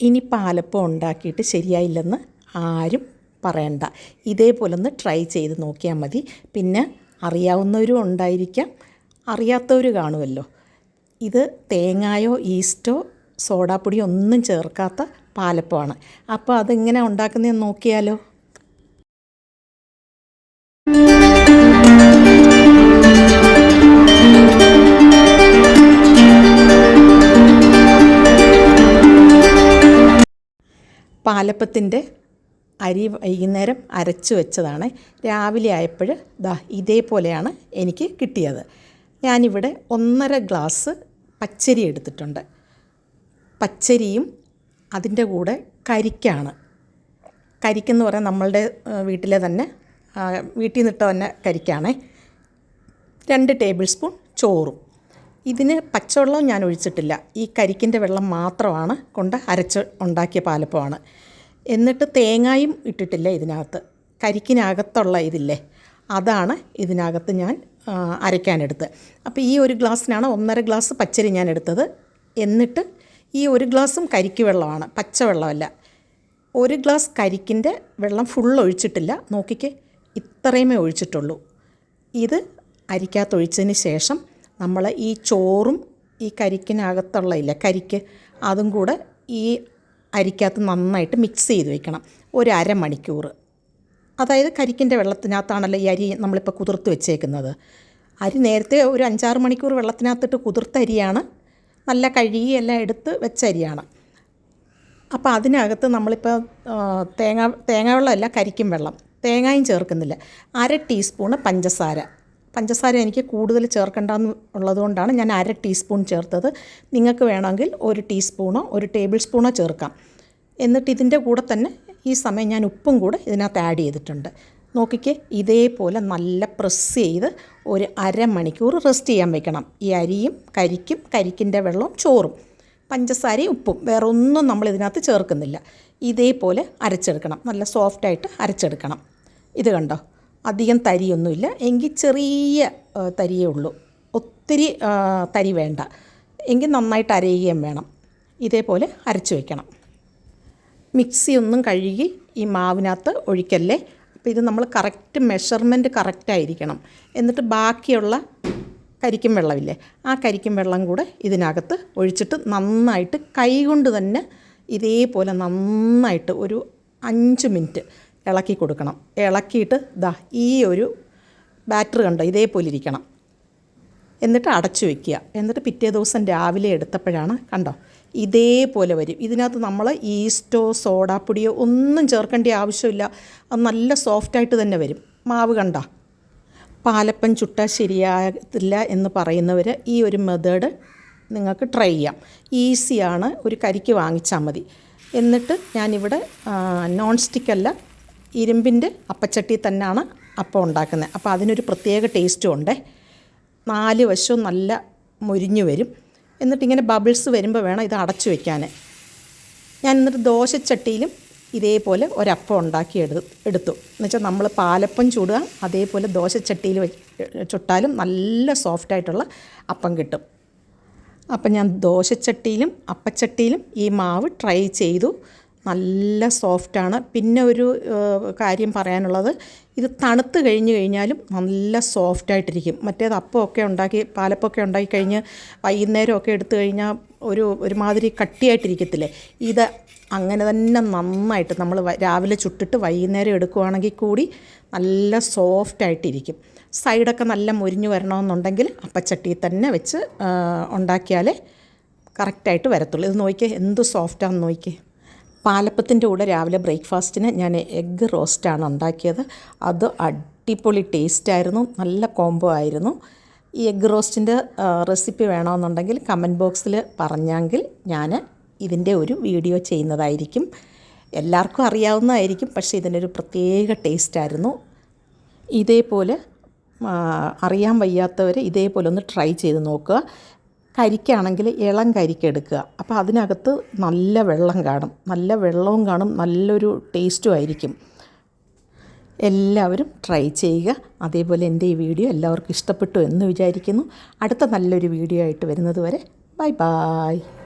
ഇനി പാലപ്പം ഉണ്ടാക്കിയിട്ട് ശരിയായില്ലെന്ന് ആരും പറയണ്ട. ഇതേപോലെ ഒന്ന് ട്രൈ ചെയ്ത് നോക്കിയാൽ മതി. പിന്നെ അറിയാവുന്നവരും ഉണ്ടായിരിക്കാം. അറിയാത്തവർ കാണുമല്ലോ. ഇത് തേങ്ങായോ ഈസ്റ്റോ സോഡാപ്പൊടിയോ ഒന്നും ചേർക്കാത്ത പാലപ്പമാണ്. അപ്പോൾ അതെങ്ങനെ ഉണ്ടാക്കുന്നതെന്ന് നോക്കിയാലോ? പാലപ്പത്തിന്റെ അരി വൈകുന്നേരം അരച്ച് വെച്ചതാണ്. രാവിലെ ആയപ്പോൾ ദാ ഇതേപോലെയാണ് എനിക്ക് കിട്ടിയത്. ഞാനിവിടെ ഒന്നര ഗ്ലാസ് പച്ചരി എടുത്തിട്ടുണ്ട്. പച്ചരിയും അതിന്റെ കൂടെ കരിക്കാണ്. കരിക്കെന്ന് പറയാൻ നമ്മളുടെ വീട്ടിലെ തന്നെ വീട്ടിൽ നിന്നിട്ട് തന്നെ കരിക്കാണേ. രണ്ട് ടേബിൾ സ്പൂൺ ചോറും. ഇതിന് പച്ചവെള്ളം ഞാൻ ഒഴിച്ചിട്ടില്ല. ഈ കരിക്കിന്റെ വെള്ളം മാത്രമാണ് കൊണ്ട് അരച്ച് ഉണ്ടാക്കിയ പാലപ്പമാണ്. എന്നിട്ട് തേങ്ങായും ഇട്ടിട്ടില്ല ഇതിനകത്ത്. കരിക്കിനകത്തുള്ള ഇതില്ലേ അതാണ് ഇതിനകത്ത് ഞാൻ അരയ്ക്കാനെടുത്ത് അപ്പോൾ ഈ ഒരു ഗ്ലാസ്സിനാണ് ഒന്നര ഗ്ലാസ് പച്ചരി ഞാൻ എടുത്തത്. എന്നിട്ട് ഈ ഒരു ഗ്ലാസ്സും കരിക്ക് വെള്ളമാണ് പച്ചവെള്ളമല്ല ഒരു ഗ്ലാസ് കരിക്കിന്റെ വെള്ളം ഫുൾ ഒഴിച്ചിട്ടില്ല. നോക്കിക്കേ ഇത്രയുമേ ഒഴിച്ചിട്ടുള്ളൂ. ഇത് അരിക്കകത്ത് ഒഴിച്ചതിന് ശേഷം നമ്മൾ ഈ ചോറും ഈ കരിക്കിനകത്തുള്ള ഇല്ല കരിക്ക് അതും കൂടെ ഈ അരിക്കകത്ത് നന്നായിട്ട് മിക്സ് ചെയ്ത് വെക്കണം. ഒരു അരമണിക്കൂർ അതായത് കരിക്കിന്റെ വെള്ളത്തിനകത്താണല്ലോ ഈ അരി നമ്മളിപ്പോൾ കുതിർത്ത് വെച്ചേക്കുന്നത്. അരി നേരത്തെ ഒരു അഞ്ചാറ് മണിക്കൂർ വെള്ളത്തിനകത്തിട്ട് കുതിർത്ത അരിയാണ്. നല്ല കഴുകി എല്ലാം എടുത്ത് വെച്ച അരിയാണ്. അപ്പോൾ അതിനകത്ത് നമ്മളിപ്പോൾ തേങ്ങ തേങ്ങ വെള്ളമല്ല കരിക്കും വെള്ളം. തേങ്ങയും ചേർക്കുന്നില്ല. അര ടീസ്പൂണ് പഞ്ചസാര. പഞ്ചസാര എനിക്ക് കൂടുതൽ ചേർക്കേണ്ടെന്ന് ഉള്ളതുകൊണ്ടാണ് ഞാൻ അര ടീസ്പൂൺ ചേർത്തത്. നിങ്ങൾക്ക് വേണമെങ്കിൽ ഒരു ടീസ്പൂണോ ഒരു ടേബിൾ സ്പൂണോ ചേർക്കാം. എന്നിട്ട് ഇതിന്റെ കൂടെ തന്നെ ഈ സമയം ഞാൻ ഉപ്പും കൂടെ ഇതിനകത്ത് ആഡ് ചെയ്തിട്ടുണ്ട്. നോക്കിക്കേ ഇതേപോലെ നല്ല പ്രസ് ചെയ്ത് ഒരു അരമണിക്കൂർ റെസ്റ്റ് ചെയ്യാൻ വെക്കണം. ഈ അരിയും കരിക്കും കരിക്കിന്റെ വെള്ളവും ചോറും പഞ്ചസാരയും ഉപ്പും വേറെ ഒന്നും നമ്മൾ ഇതിനകത്ത് ചേർക്കുന്നില്ല. ഇതേപോലെ അരച്ചെടുക്കണം. നല്ല സോഫ്റ്റായിട്ട് അരച്ചെടുക്കണം. ഇത് കണ്ടോ? അധികം തരിയൊന്നുമില്ല. എങ്കിൽ ചെറിയ തരിയേ ഉള്ളൂ. ഒത്തിരി തരി വേണ്ട. എങ്കിൽ നന്നായിട്ട് അരയുകയും വേണം. ഇതേപോലെ അരച്ച് വയ്ക്കണം മിക്സി ഒന്നും കഴുകി ഈ മാവിനകത്ത് ഒഴിക്കല്ലേ? അപ്പോൾ ഇത് നമ്മൾ കറക്റ്റ് മെഷർമെന്റ് കറക്റ്റായിരിക്കണം എന്നിട്ട് ബാക്കിയുള്ള കരിക്കും വെള്ളമില്ലേ ആ കരിക്കും വെള്ളം കൂടെ ഇതിനകത്ത് ഒഴിച്ചിട്ട് നന്നായിട്ട് കൈകൊണ്ട് തന്നെ ഇതേപോലെ നന്നായിട്ട് ഒരു അഞ്ച് മിനിറ്റ് ഇളക്കി കൊടുക്കണം. ഇളക്കിയിട്ട് ദാ ഈ ഒരു ബാറ്റർ കണ്ടോ? ഇതേപോലെ ഇരിക്കണം. എന്നിട്ട് അടച്ചു വെക്കുക. എന്നിട്ട് പിറ്റേ ദിവസം രാവിലെ എടുത്തപ്പോഴാണ് കണ്ടോ? ഇതേപോലെ വരും. ഇതിനകത്ത് നമ്മൾ ഈസ്റ്റോ സോഡാപ്പൊടിയോ ഒന്നും ചേർക്കേണ്ട ആവശ്യമില്ല. അത് നല്ല സോഫ്റ്റായിട്ട് തന്നെ വരും. മാവ് കണ്ട? പാലപ്പം ചുട്ട ശരിയാകത്തില്ല എന്ന് പറയുന്നവർ ഈ ഒരു മെത്തേഡ് നിങ്ങൾക്ക് ട്രൈ ചെയ്യാം. ഈസിയാണ് ഒരു കരിക്ക് വാങ്ങിച്ചാൽ മതി. എന്നിട്ട് ഞാനിവിടെ നോൺ സ്റ്റിക്കല്ല ഇരുമ്പിന്റെ അപ്പച്ചട്ടി തന്നെയാണ് അപ്പം ഉണ്ടാക്കുന്നത്. അപ്പോൾ അതിനൊരു പ്രത്യേക ടേസ്റ്റും ഉണ്ട്. നാല് വശവും നല്ല മുരിഞ്ഞു വരും. എന്നിട്ടിങ്ങനെ ബബിൾസ് വരുമ്പോൾ വേണം ഇത് അടച്ചു വയ്ക്കാൻ ഞാൻ എന്നിട്ട് ദോശച്ചട്ടിയിലും ഇതേപോലെ ഒരപ്പം ഉണ്ടാക്കി എടു എടുത്തു. എന്നുവെച്ചാൽ നമ്മൾ പാലപ്പം ചൂടുക അതേപോലെ ദോശച്ചട്ടിയിൽ ചുട്ടാലും നല്ല സോഫ്റ്റായിട്ടുള്ള അപ്പം കിട്ടും. അപ്പം ഞാൻ ദോശച്ചട്ടിയിലും അപ്പച്ചട്ടിയിലും ഈ മാവ് ട്രൈ ചെയ്തു. നല്ല സോഫ്റ്റാണ്. പിന്നെ ഒരു കാര്യം പറയാനുള്ളത്. ഇത് തണുത്ത് കഴിഞ്ഞ് കഴിഞ്ഞാലും നല്ല സോഫ്റ്റായിട്ടിരിക്കും. മറ്റേത് അപ്പമൊക്കെ ഉണ്ടാക്കി പാലപ്പമൊക്കെ ഉണ്ടാക്കി കഴിഞ്ഞ് വൈകുന്നേരമൊക്കെ എടുത്തു കഴിഞ്ഞാൽ ഒരു ഒരുമാതിരി കട്ടിയായിട്ടിരിക്കത്തില്ലേ? ഇത് അങ്ങനെ തന്നെ നന്നായിട്ട് നമ്മൾ രാവിലെ ചുട്ടിട്ട് വൈകുന്നേരം എടുക്കുവാണെങ്കിൽ കൂടി നല്ല സോഫ്റ്റായിട്ടിരിക്കും. സൈഡൊക്കെ നല്ല മുരിഞ്ഞു വരണമെന്നുണ്ടെങ്കിൽ അപ്പച്ചട്ടിയിൽ തന്നെ വെച്ച് ഉണ്ടാക്കിയാലേ കറക്റ്റായിട്ട് വരത്തുള്ളൂ. ഇത് നോക്കിയേ എന്ത് സോഫ്റ്റാണെന്ന് നോക്കിയേ. പാലപ്പത്തിന്റെ കൂടെ രാവിലെ ബ്രേക്ക്ഫാസ്റ്റിന് ഞാൻ എഗ്ഗ് റോസ്റ്റാണ് ഉണ്ടാക്കിയത്. അത് അടിപൊളി ടേസ്റ്റായിരുന്നു. നല്ല കോംബോ ആയിരുന്നു. ഈ എഗ്ഗ് റോസ്റ്റിന്റെ റെസിപ്പി വേണമെന്നുണ്ടെങ്കിൽ കമന്റ് ബോക്സിൽ പറഞ്ഞെങ്കിൽ ഞാൻ ഇതിന്റെ ഒരു വീഡിയോ ചെയ്യുന്നതായിരിക്കും. എല്ലാവർക്കും അറിയാവുന്നതായിരിക്കും. പക്ഷേ ഇതിനൊരു പ്രത്യേക ടേസ്റ്റായിരുന്നു. ഇതേപോലെ അറിയാൻ വയ്യാത്തവർ ഇതേപോലെ ഒന്ന് ട്രൈ ചെയ്ത് നോക്കുക. കരിക്കാണെങ്കിൽ ഇളം കരിക്ക് എടുക്കുക അപ്പോൾ അതിനകത്ത് നല്ല വെള്ളം കാണും. നല്ല വെള്ളവും കാണും. നല്ലൊരു ടേസ്റ്റും ആയിരിക്കും. എല്ലാവരും ട്രൈ ചെയ്യുക. അതേപോലെ എന്റെ ഈ വീഡിയോ എല്ലാവർക്കും ഇഷ്ടപ്പെട്ടു എന്ന് വിചാരിക്കുന്നു. അടുത്ത നല്ലൊരു വീഡിയോ ആയിട്ട് വരുന്നത് വരെ ബൈ ബായ്